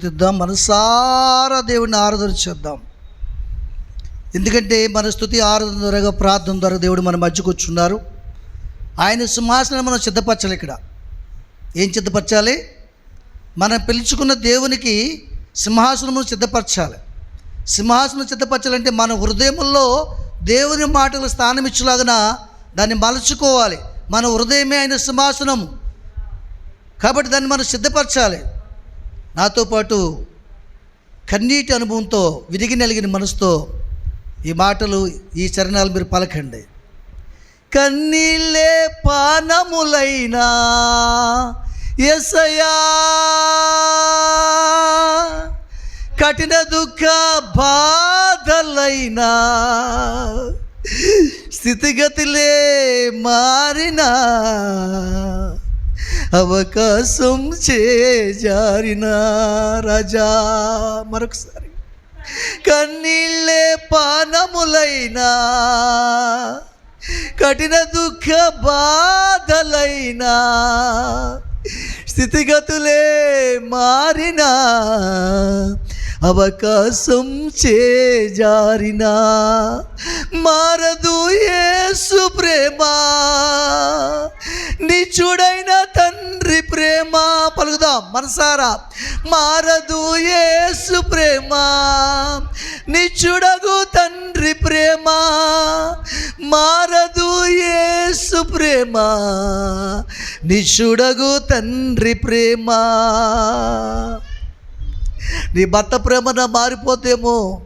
స్థుతిద్దాం మనసారా దేవుడిని ఆరాధన చేద్దాం. ఎందుకంటే మన స్థుతి ఆరాధన ద్వారా ప్రార్థన ద్వారా దేవుడు మన మధ్యకు వచ్చున్నారు. ఆయన సింహాసనం మనం సిద్ధపరచాలి ఇక్కడ. ఏం సిద్ధపరచాలి? మనం పిలుచుకున్న దేవునికి సింహాసనము సిద్ధపరచాలి. సింహాసనం సిద్ధపరచాలంటే మన హృదయంలో దేవుని మాటలు స్థానం ఇచ్చేలాగా దాన్ని మలుచుకోవాలి. మన హృదయమే ఆయన సింహాసనం కాబట్టి దాన్ని మనం సిద్ధపరచాలి. నాతో పాటు కన్నీటి అనుభవంతో విరిగినలిగిన మనసుతో ఈ మాటలు ఈ చరణాలు మీరు పలకండి. కన్నీళ్ళే పానములైనా ఎసయా కఠిన దుఃఖ బాధలైనా స్థితిగతిలే మారినా అవకాశం చేజారిన రాజా. మరొకసారి. కన్నీళ్ళే పానములైనా కఠిన దుఃఖ బాధలైనా స్థితిగతులే మారినా అవకాశం చేజారిన. మారదు యేసు ప్రేమ నిచుడైన తండ్రి ప్రేమ? పలుకుదాం. మనసారా? మారదు యేసు ప్రేమ. నిచ్చుడగు తండ్రి ప్రేమ. మారదు యేసు ప్రేమ. నిచ్చుడగు తండ్రి ప్రేమ. నీ భర్త ప్రేమన మారిపోతేమో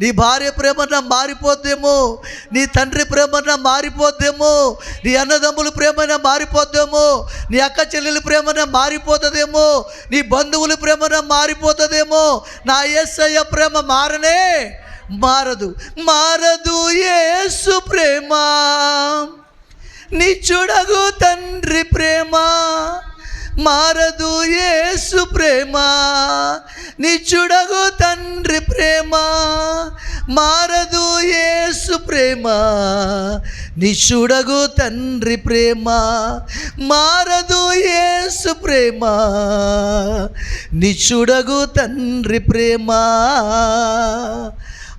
నీ భార్య ప్రేమన మారిపోతేమో నీ తండ్రి ప్రేమన మారిపోతేమో నీ అన్నదమ్ముల ప్రేమన మారిపోతేమో నీ అక్క చెల్లెల ప్రేమన మారిపోతుందేమో నీ బంధువుల ప్రేమన మారిపోతుందేమో నా ఎస్ఐ ప్రేమ మారనే మారదు. మారదు ఏసు ప్రేమ. నిచ్చుడగు తండ్రి ప్రేమ. మారదు ఏసు ప్రేమ. నిచ్చుడగు తండ్రి ప్రేమ మారదు యేసు ప్రేమ. నిచ్చుడగు తండ్రి ప్రేమ మారదు యేసు ప్రేమ. నిచ్చుడగు తండ్రి ప్రేమ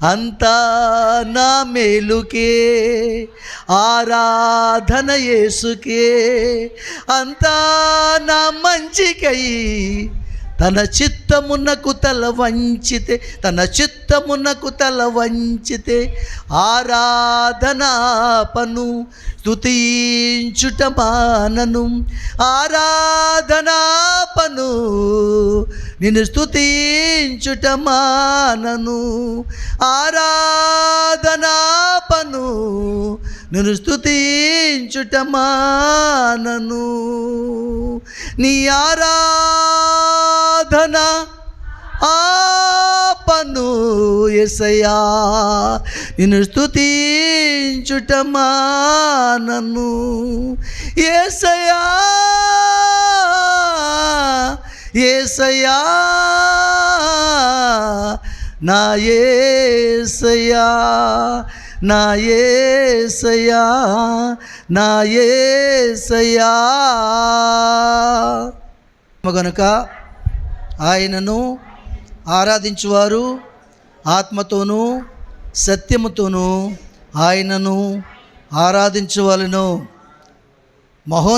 అంతా నా మేలుకే ఆరాధన యేసుకే. అంతా నా మంచికై తన చిత్తమునకు తల వంచితే తన చిత్తమునకు తల వంచితే ఆరాధనాపను స్తుతించుట మానను. ఆరాధనాపను నిన్ను స్తుతించుట మానను. ఆరాధనాపను నిన్ను స్తుతించుట మానను. నీ ఆరాధన ఆపను ఎసయా నిన్ను స్తుతించుట మానను ఏసయా ఏసయా నా ఏసయా నా ఏసయా నా ఏసయా గనుక ఆయనను ఆరాధించువారు ఆత్మతోనూ సత్యముతోనూ ఆయనను ఆరాధించవలను. మహో